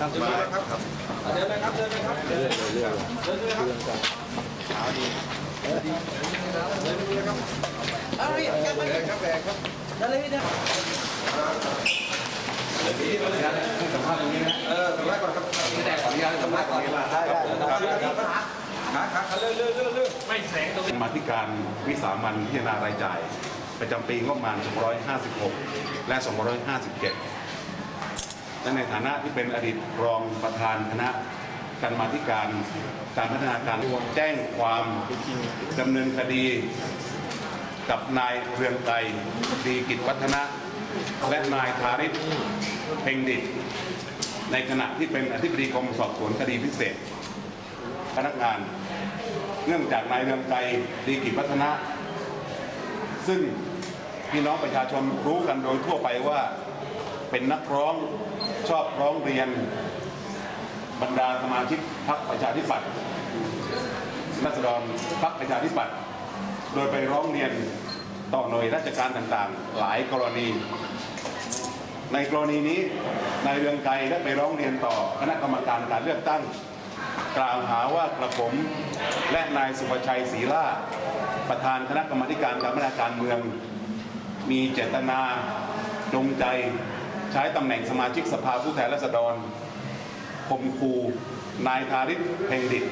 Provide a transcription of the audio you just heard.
ครับมาครับครับเดินเลยครับเดินเลยครับเดินเลยเดินเลยครับขาวดีเดินดีเดินดีครับเอาเลยครับแรงครับแรงครับเดินเลยเดินเออทำไรก่อนครับแต่ขออนุญาตทำร้ายก่อนได้ได้ครับขาขาเลื่อนเลื่อนเลื่อนเลื่อนกรรมาธิการวิสามันพิจารณารายจ่าย ประจำปีงบประมาณ 256 และ 257 และในฐานะที่เป็นอดีตรองประธานคณะกรรมาธิการการพัฒนาการแจ้งความดำเนินคดี กับนายเรืองไกรดีกิจวัฒนะ และนายธาริศเพ็งดิต ในขณะที่เป็นอธิบดีกรมสอบสวนคดีพิเศษ พนักงาน เนื่องจากนายเรืองไกรดีกิจวัฒนะ ซึ่งพี่น้องประชาชนรู้กันโดยทั่วไปว่า เป็นนักร้องชอบร้องเรียนบรรดาสมาชิกพรรคประชาธิปัตย์รัศดรพรรคประชาธิปัตย์โดยไปร้องเรียนต่อหน่วยราชการต่างๆ หลายกรณี ในกรณีนี้นายเรืองไกรได้ไปร้องเรียนต่อคณะกรรมการการเลือกตั้ง กล่าวหาว่ากระผมและนายสุภชัยศรีล่าประธานคณะกรรมการการพัฒนาการเมือง มีเจตนาจงใจ ใช้ตำแหน่งสมาชิกสภาผู้แทนราษฎรคมครูนายธาริศเพ็งดิต